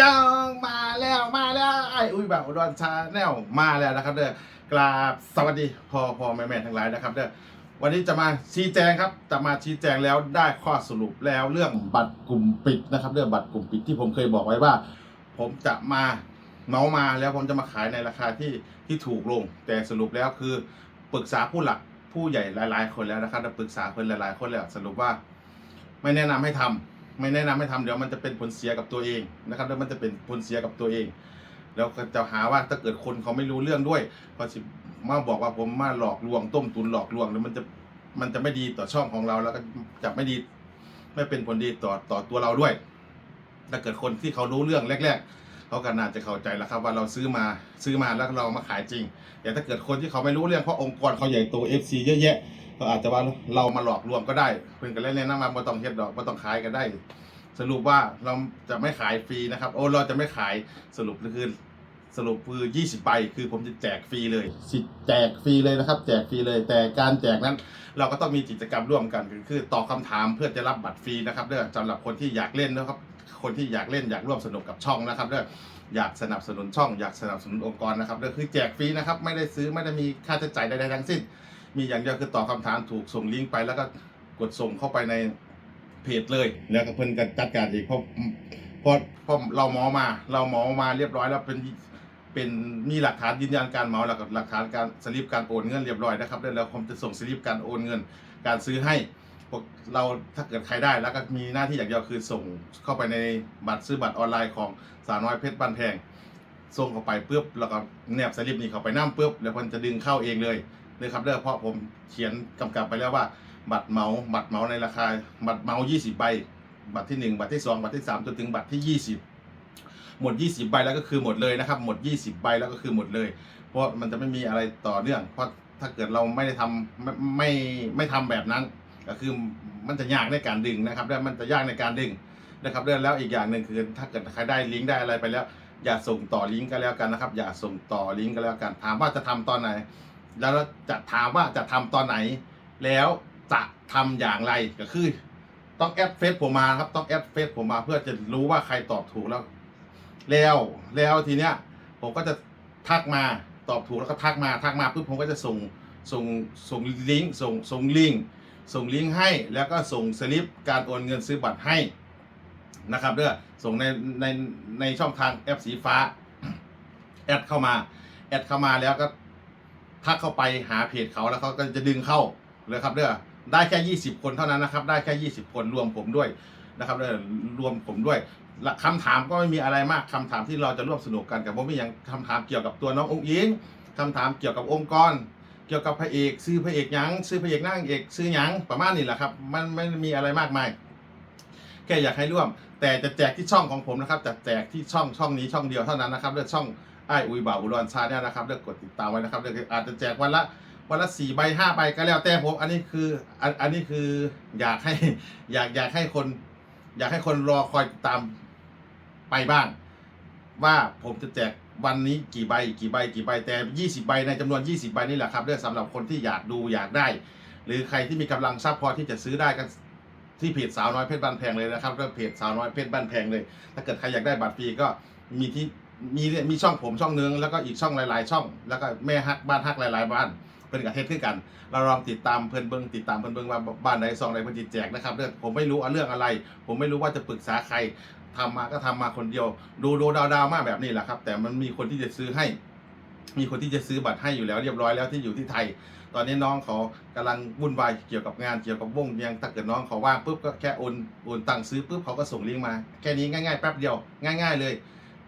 ยังมาแล้วมาแล้วไออุ้ยแบบอุดรชาแนลมาแล้วนะครับเด้อกราบสวัสดีพ่อพ่อแม่แม่ทั้งหลายนะครับเด้อวันนี้จะมาชี้แจงครับจะมาชี้แจงแล้วได้ข้อสรุปแล้วเรื่องบัตรกลุ่มปิดนะครับเรื่องบัตรกลุ่มปิดที่ผมเคยบอกไว้ว่า ผมจะมาเมามาแล้วผมจะมาขายในราคาที่ที่ถูกลง แต่สรุปแล้วคือปรึกษาผู้หลักผู้ใหญ่หลาย ๆ คนแล้วนะครับปรึกษาคนหลาย ๆ คนแล้วสรุปว่า ไม่แนะนำให้ทำ ไม่แนะนำให้ทำเดี๋ยวมันจะเป็นผลเสียกับตัวเองนะครับ แล้วมันจะเป็นผลเสียกับตัวเอง แล้วก็จะหาว่าถ้าเกิดคนเขาไม่รู้เรื่องด้วยก็สิมาบอกว่าผมมาหลอกลวงต้มตุนหลอกลวงแล้วมันจะมันจะไม่ดีต่อช่องของเราแล้วก็จะไม่ดีไม่เป็นผลดีต่อต่อตัวเราด้วย ถ้าเกิดคนที่เขารู้เรื่องแรก ๆเขาก็น่าจะเข้าใจแล้วครับว่าเราซื้อมาซื้อมาแล้วเรามาขายจริงแต่ถ้าเกิดคนที่เขาไม่รู้เรื่องเพราะองค์กรเขาใหญ่โต FC เยอะแยะ ก็อาจจะว่าเรามาหลอกลวงก็ได้เพื่อนก็เล่นๆนะมาบ่ต้องเฮ็ดดอกบ่ต้องขายก็ได้ สรุปว่าเราจะไม่ขายฟรีนะครับ โอ้เราจะไม่ขายสรุปคือสรุปคือ20ใบคือผมจะแจกฟรีเลยสิแจกฟรีเลยนะครับ แจกฟรีเลย แต่การแจกนั้น เราก็ต้องมีกิจกรรมร่วมกันคือตอบคำถามเพื่อจะรับบัตรฟรีนะครับเด้อสำหรับคนที่อยากเล่นนะครับ คนที่อยากเล่นอยากร่วมสนุกกับช่องนะครับเด้ออยากสนับสนุนช่อง อยากสนับสนุนองค์กรนะครับเด้อคือแจกฟรีนะครับ ไม่ได้ซื้อไม่ได้มีค่าใช้จ่ายใดๆทั้งสิ้น มีอย่างเดียวคือตอบคำถามถูกส่งลิงก์ไปแล้วก็กดส่งเข้าไปในเพจเลย แล้วก็เพิ่นก็จัดการอีกเพราะเพราะเพราะเราหมอมา เราหมอมาเรียบร้อยแล้วเป็นเป็นมีหลักฐานยืนยันการเหมาแล้วก็หลักฐานการสลิปการโอนเงินเรียบร้อยนะครับแล้วผมจะส่งสลิปการโอนเงิน การซื้อให้พวกเราถ้าเกิดใครได้แล้วก็มีหน้าที่อย่างเดียวคือส่งเข้าไปในบัตรซื้อบัตรออนไลน์ของสาวน้อยเพชรบ้านแพงส่งเข้าไปปุ๊บแล้วก็แนบสลิปนี้เข้าไปน้ำปุ๊บแล้วมันจะดึงเข้าเองเลย เลยครับเด้อเพราะผมเขียนกำกับไปแล้วว่า บัตรเมาบัตรเมาในราคา บัตรเมา 20 ใบ บัตรที่ 1 บัตรที่ 2 บัตรที่ 3 จนถึงบัตรที่ 20 หมด 20 ใบแล้วก็คือหมดเลยนะครับ หมด 20 ใบแล้วก็คือหมดเลย เพราะมันจะไม่มีอะไรต่อเนื่อง เพราะถ้าเกิดเราไม่ได้ทำไม่ไม่ไม่ทำแบบนั้น ก็คือมันจะยากในการดึงนะครับแล้วมันจะยากในการดึงนะครับแล้วอีกอย่างหนึ่งคือถ้าเกิดใครได้ลิงก์ได้อะไรไปแล้ว อย่าส่งต่อลิงก์กันแล้วกันนะครับ อย่าส่งต่อลิงก์กันแล้วกันถามว่าจะทำตอนไหน แล้วจะถามว่าจะทำตอนไหน แล้วจะทำอย่างไรก็คือ ต้องแอดเฟซผมมาครับ ต้องแอดเฟซผมมาเพื่อจะรู้ว่าใครตอบถูกแล้ว แล้วแล้วทีเนี้ย ผมก็จะทักมาตอบถูกแล้วก็ทักมาทักมาปุ๊บผมก็จะส่งส่งส่งลิงก์ส่งส่งลิงก์ส่งลิงก์ให้ แล้วก็ส่งสลิปการโอนเงินซื้อบัตรให้นะครับเด้อส่งในในในช่องทางแอปสีฟ้าแอดเข้ามาแอดเข้ามาแล้วก็ ทักเข้าไปหาเพจเขาแล้วเขาก็จะดึงเข้าเลยครับเด้อได้แค่ 20 คนเท่านั้นนะครับ ได้แค่ 20 คนรวมผมด้วยนะครับเด้อรวมผมด้วยและคำถามก็ไม่มีอะไรมากคำถามที่เราจะร่วมสนุกกันกับผมไม่อย่งคำถามเกี่ยวกับตัวน้ององค์อิงคำถามเกี่ยวกับองค์กร เกี่ยวกับพระเอกซื้อพระเอกยังซื้อพระเอกนางเอกซื้อยังประมาณนี้แหละครับ มันไม่มีอะไรมากมายแค่อยากให้ร่วม แต่จะแจกที่ช่องของผมนะครับจะแจกที่ช่องช่องนี้ช่องเดียวเท่านั้นนะครับเลือกช่อง ไอ้อุยบ่าวอุดรชาแนลนะครับเลือกกดติดตามไว้นะครับเลือกอาจจะแจกวันละวันละสี่ใบห้าใบก็แล้วแต่ผมอันนี้คืออันอันนี้คืออยากให้อยากอยากให้คน อยากให้คนรอคอยตามไปบ้าง ว่าผมจะแจกวันนี้กี่ใบกี่ใบกี่ใบแต่ยี่สิบใบในจำนวนยี่สิบใบนี่แหละครับเลือกสำหรับคนที่อยากดูอยากได้ หรือใครที่มีกำลังทรัพย์พอที่จะซื้อได้ก็ที่เพจสาวน้อยเพชรบ้านแพงเลยนะครับก็เพจสาวน้อยเพชรบ้านแพงเลย ถ้าเกิดใครอยากได้บัตรฟรีก็มีที่ มีมีช่องผมช่องนึงแล้วก็อีกช่องหลายๆ ช่อง แล้วก็แม่ฮักบ้านฮักหลาย ๆ บ้านเพิ่นกับเฮ็ดขึ้นกัน เราลองติดตามเพิ่นเบิ่งติดตามเพิ่นเบิ่งว่าบ้านไหนซองไหนเพิ่นจิแจกนะครับเรื่องผมไม่รู้เอาเรื่องอะไร ผมไม่รู้ว่าจะปรึกษาใครทำมาก็ทำมาคนเดียว ดูดูดาวดาวมากแบบนี้แหละครับ แต่มันมีคนที่จะซื้อให้ มีคนที่จะซื้อบัตรให้อยู่แล้วเรียบร้อยแล้วที่อยู่ที่ไทย ตอนนี้น้องเขากำลังวุ่นวายเกี่ยวกับงานเกี่ยวกับวงยังถ้าเกิดน้องเขาว่างปุ๊บก็แค่โอนโอนตังค์ซื้อปุ๊บเขาก็ส่งลิงก์มา แค่นี้ง่ายๆแป๊บเดียวง่าย ๆ เลย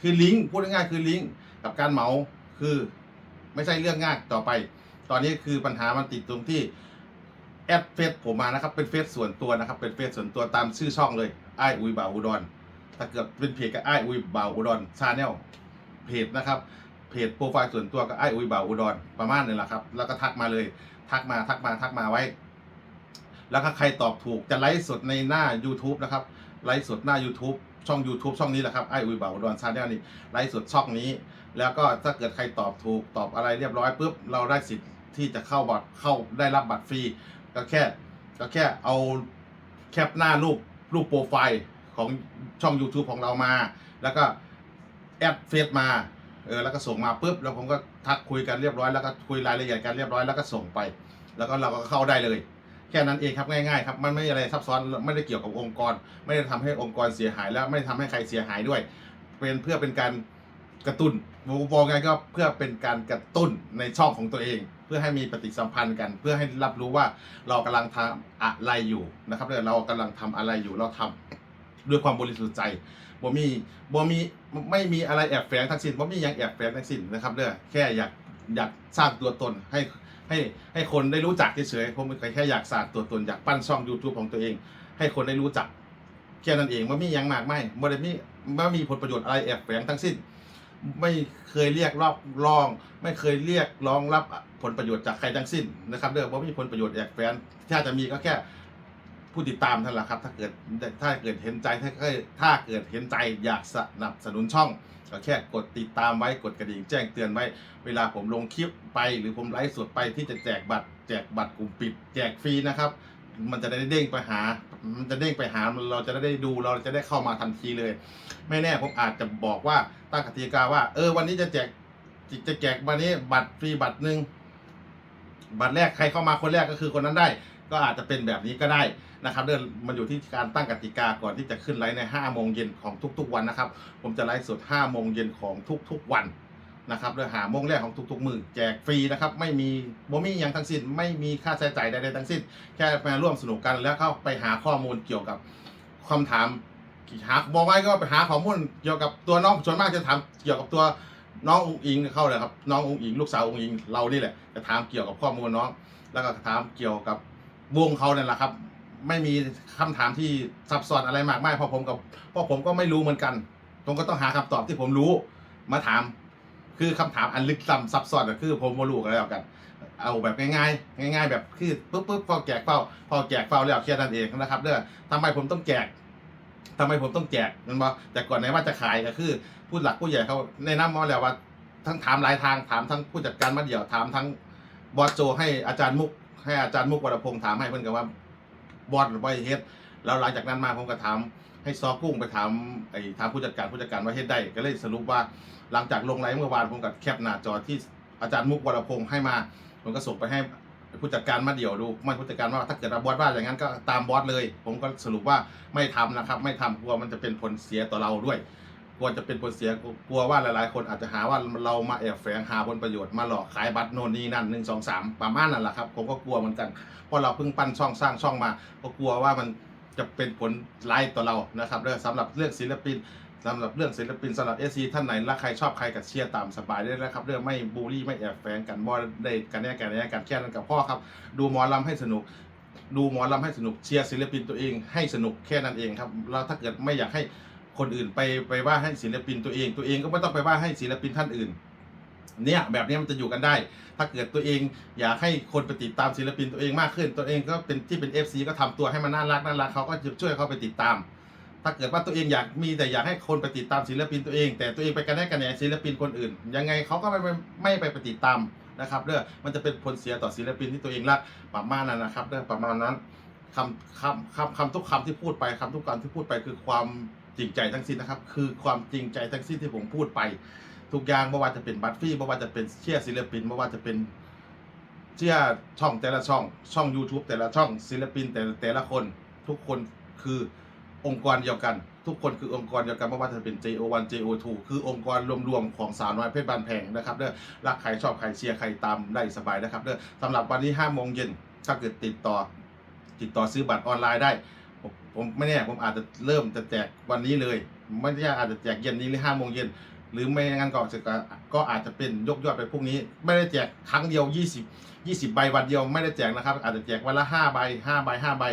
คือลิงก์พูดง่ายๆคือลิงก์กับการเหมาคือไม่ใช่เรื่องง่ายต่อไป ตอนนี้คือปัญหามันติดตรงที่แอดเฟซผมมานะครับเป็นเฟซส่วนตัวนะครับ เป็นเฟซส่วนตัวตามชื่อช่องเลยไออุยบ่าวอุดรถ้าเกิดเป็นเพจกับไออุยบ่าวอุดรชาแนลเพจนะครับเพจโปรไฟล์ส่วนตัวกับไออุยบ่าวอุดรประมาณนี้แหละครับ แล้วก็ทักมาเลย ทักมาทักมาทักมาไว้ แล้วก็ใครตอบถูกจะไลฟ์สดในหน้า YouTube นะครับไลฟ์สดหน้า YouTube ช่อง YouTube ช่องนี้แหละครับไออุยบ่าวอุดรชาแนลนี่ไลฟ์สดช่องนี้ แล้วก็ถ้าเกิดใครตอบถูกตอบอะไรเรียบร้อยปุ๊บเราได้สิทธิ์ที่จะเข้าบัตรเข้าได้รับบัตรฟรีก็แค่ก็แค่เอาแคปหน้ารูปรูปโปรไฟล์ของช่อง YouTube ของเรามา แล้วก็แอดเฟซมาเออแล้วก็ส่งมาปุ๊บแล้วผมก็ทักคุยกันเรียบร้อยแล้วก็คุยรายละเอียดกันเรียบร้อยแล้วก็ส่งไป แล้วก็เราก็เข้าได้เลย แค่นั้นเองครับง่ายๆครับมันไม่อะไรซับซ้อนไม่ได้เกี่ยวกับองค์กร ไม่ได้ทำให้องค์กรเสียหาย แล้วไม่ได้ทำให้ใครเสียหายด้วย เป็นเพื่อเป็นการกระตุ้นบอกไงก็เพื่อเป็นการกระตุ้นในช่องของตัวเอง เพื่อให้มีปฏิสัมพันธ์กัน เพื่อให้รับรู้ว่าเรากำลังทำอะไรอยู่นะครับเรากำลังทำอะไรอยู่เราทำด้วยความบริสุทธิ์ใจบ่มีบ่มีไม่มีอะไรแอบแฝงทั้งสิ้นบ่มีอย่างแอบแฝงทั้งสิ้นนะครับเด้อแค่อยากอยากสร้างตัวตนให้ ให้ให้คนได้รู้จักเฉยๆผมแค่อยากสร้างตัวตนอยากปั้นช่อง YouTube ของตัวเอง ให้คนได้รู้จักแค่นั้นเองไม่มียังมากไม่ไม่ได้มีไม่มีผลประโยชน์อะไรแอบแฝงทั้งสิ้น ไม่เคยเรียกรอบรอง ไม่เคยเรียกร้องรับผลประโยชน์จากใครทั้งสิ้นนะครับเรื่องว่ามีผลประโยชน์แอบแฝงถ้าจะมีก็แค่ผู้ติดตามเท่านั้นแหละครับ ถ้าเกิดถ้าเกิดเห็นใจถ้าเกิดถ้าเกิดเห็นใจอยากสนับสนุนช่อง ก็แค่กดติดตามไว้กดกระดิ่งแจ้งเตือนไว้ เวลาผมลงคลิปไป หรือผมไลฟ์สดไปที่จะแจกบัตร แจกบัตรกลุ่มปิด แจกฟรีนะครับ มันจะได้เด้งไปหา มันจะเด้งไปหาเราจะได้ดูเราจะได้เข้ามาทันทีเลย ไม่แน่ผมอาจจะบอกว่าตั้งกติกาว่า เออวันนี้จะแจกจะแจกวันนี้บัตรฟรีบัตรหนึ่งบัตรแรกใครเข้ามาคนแรกก็คือคนนั้นได้ ก็อาจจะเป็นแบบนี้ก็ได้นะครับเรื่องมันอยู่ที่การตั้งกติกาก่อนที่จะขึ้นไลฟ์ใน5โมงเย็นของทุกๆวันนะครับ ผมจะไลฟ์สด5โมงเย็นของทุกๆวันนะครับเรื่องหาโมงแรกของทุกๆมือแจกฟรีนะครับ ไม่มีบ่มีอย่างทั้งสิ้น ไม่มีค่าใช้จ่ายใดๆทั้งสิ้น แค่มาร่วมสนุกกันแล้วเข้าไปหาข้อมูลเกี่ยวกับคำถามหาบอกไว้ก็ไปหาข้อมูลเกี่ยวกับตัวน้องส่วนมากจะถามเกี่ยวกับตัวน้ององอิงเข้าเลยครับน้ององอิง ลูกสาวองอิงเรานี่แหละจะถามเกี่ยวกับข้อมูลน้อง แล้วก็ถามเกี่ยวกับ วงเขาเนี่ยแหละครับ ไม่มีคำถามที่ซับซ้อนอะไรมากมายเพราะผมกับเพราะผมก็ไม่รู้เหมือนกัน ผมก็ต้องหาคำตอบที่ผมรู้มาถาม คือคำถามอันลึกล้ำซับซ้อนก็คือ ผมไม่รู้กันแล้วกัน เอาแบบง่ายๆง่าย ๆ แบบคือปุ๊บปุ๊บพอแจกเป้าพอแจกเป้าแล้วแค่นั้นเองนะครับเด้อทำไมผมต้องแจกทำไมผมต้องแจกมันบอกแต่ก่อนไหนว่าจะขายก็คือผู้หลักผู้ใหญ่เขาแนะนำมาแล้วว่าทั้งถามหลายทางถามทั้งผู้จัดการมาเดี่ยวถามทั้งบอสโจให้อาจารย์มุก ให้อาจารย์มุกวรพงษ์ถามให้เพื่อนกับว่าบอสไว้เฮ็ดแล้วหลังจากนั้นมาผมก็ถามให้ซอกุ้งไปถามไอ้ถามผู้จัดการผู้จัดการว่าเฮ็ดได้ก็เลยสรุปว่าหลังจากลงไลฟ์เมื่อวานผมกับแคปหน้าจอที่อาจารย์มุกวรพงษ์ให้มาผมก็ส่งไปให้ผู้จัดการมาเดี่ยวดูมันผู้จัดการว่าถ้าเกิดว่าบอสว่าอย่างนั้นก็ตามบอสเลย ผมก็สรุปว่าไม่ทำนะครับ ไม่ทำกลัวมันจะเป็นผลเสียต่อเราด้วย กลัวจะเป็นผลเสียกลัวว่าหลายๆ คนอาจจะหาว่าเรามาแอบแฝงหาผลประโยชน์มาหลอกขายบัตรโน่นนี่นั่นหนึ่งสองสามประมาณนั่นแหละครับผมก็กลัวเหมือนกันเพราะเราเพิ่งปั้นช่องสร้างช่องมา ก็กลัวว่ามันจะเป็นผลร้ายต่อเรานะครับเรื่องสำหรับเรื่องศิลปินสำหรับเรื่องศิลปินสำหรับเอซีท่านไหนรักใครชอบใครกับเชียร์ตามสบายได้เลยนะครับ เรื่องไม่บูลลี่ไม่แอบแฝงกันบอได้กันแน่กันแน่กันแค่นั้นกับพ่อครับ ดูหมอลำให้สนุก ดูหมอลำให้สนุกเชียร์ศิลปินตัวเองให้สนุกแค่นั้นเองครับแล้วถ้าเกิดไม่อยากให้ คนอื่นไปไปว่าให้ศิลปินตัวเอง ตัวเองก็ไม่ต้องไปว่าให้ศิลปินท่านอื่น เนี่ยแบบนี้มันจะอยู่กันได้ ถ้าเกิดตัวเองอยากให้คนไปติดตามศิลปินตัวเองมากขึ้น ตัวเองก็เป็นที่เป็น FC ก็ทำตัวให้มันน่ารักน่ารักเขาก็จะช่วยเขาไปติดตาม ถ้าเกิดว่าตัวเองอยากมีแต่อยากให้คนไปติดตามศิลปินตัวเอง แต่ตัวเองไปกันแน่กันแหนศิลปินคนอื่น ยังไงเขาก็ไม่ไม่ไม่ไปไปติดตามนะครับเด้อมันจะเป็นผลเสียต่อศิลปินที่ตัวเองรักประมาณนั้นนะครับเด้อประมาณนั้นคำคำคำคำทุกคำที่พูดไปคำทุกคำที่พูดไปคือความ จริงใจทั้งสิ้นนะครับ คือความจริงใจทั้งสิ้นที่ผมพูดไป ทุกอย่างไม่ว่าจะเป็นบัตรฟรีไม่ว่าจะเป็นเชียร์ศิลปินไม่ว่าจะเป็นเชียร์ช่องแต่ละช่อง ช่อง YouTube แต่ละช่องศิลปินแต่แต่ละคน ทุกคนคือองค์กรเดียวกัน ทุกคนคือองค์กรเดียวกันไม่ว่าจะเป็น JO1 JO2 คือองค์กรรวมๆของสาวน้อยเพชรบานแพงนะครับเด้อรักใครชอบใครเชียร์ใครตามได้สบายนะครับเด้อสำหรับวันนี้5โมงเย็นถ้าเกิดติดต่อติดต่อซื้อบัตรออนไลน์ได้ ผมผมไม่แน่ผมอาจจะเริ่มจะแจกวันนี้เลย ไม่ใช่อาจจะแจกเย็นนี้หรือห้าโมงเย็นหรือไม่งั้นก็จะก็อาจจะเป็นยกยอดไปพรุ่งนี้ ไม่ได้แจกครั้งเดียว 20 20 ใบวันเดียวไม่ได้แจกนะครับ อาจจะแจกวันละ5ใบ5ใบ5ใบ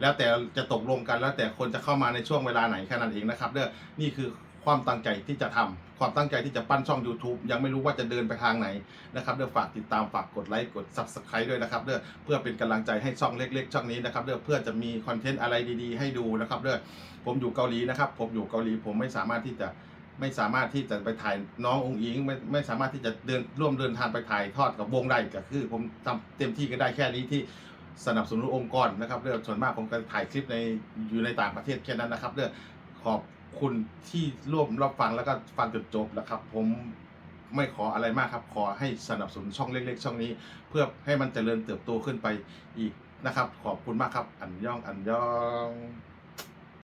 แล้วแต่จะตกลงกันแล้วแต่คนจะเข้ามาในช่วงเวลาไหนแค่นั้นเองนะครับเด้อนี่คือความตั้งใจที่จะทำ ความตั้งใจที่จะปั้นช่อง YouTube ยังไม่รู้ว่าจะเดินไปทางไหนนะครับเด้อฝากติดตามฝากกดไลค์กด Subscribe ด้วยนะครับเด้อเพื่อเป็นกำลังใจให้ช่องเล็ก ๆ ช่องนี้นะครับเด้อเพื่อจะมีคอนเทนต์อะไรดีๆ ให้ดูนะครับเด้อผมอยู่เกาหลีนะครับผมอยู่เกาหลีผมไม่สามารถที่จะไม่สามารถที่จะไปถ่ายน้ององค์อิงไม่ไม่สามารถที่จะเดินร่วมเดินทางไปถ่ายทอดกับวงได้ก็คือ ผมทำเต็มที่ก็ได้แค่นี้ที่สนับสนุนองค์กรนะครับเรื่องส่วนมากผมก็ถ่ายคลิปในอยู่ในต่างประเทศแค่นั้นนะครับเรื่องขอบ คุณที่ร่วมรับฟังแล้วก็ฟังจนจบแล้วครับ ผมไม่ขออะไรมากครับ ขอให้สนับสนุนช่องเล็ก ๆ ช่องนี้ เพื่อให้มันเจริญเติบโตขึ้นไปอีกนะครับ ขอบคุณมากครับ อันย่องอันย่อง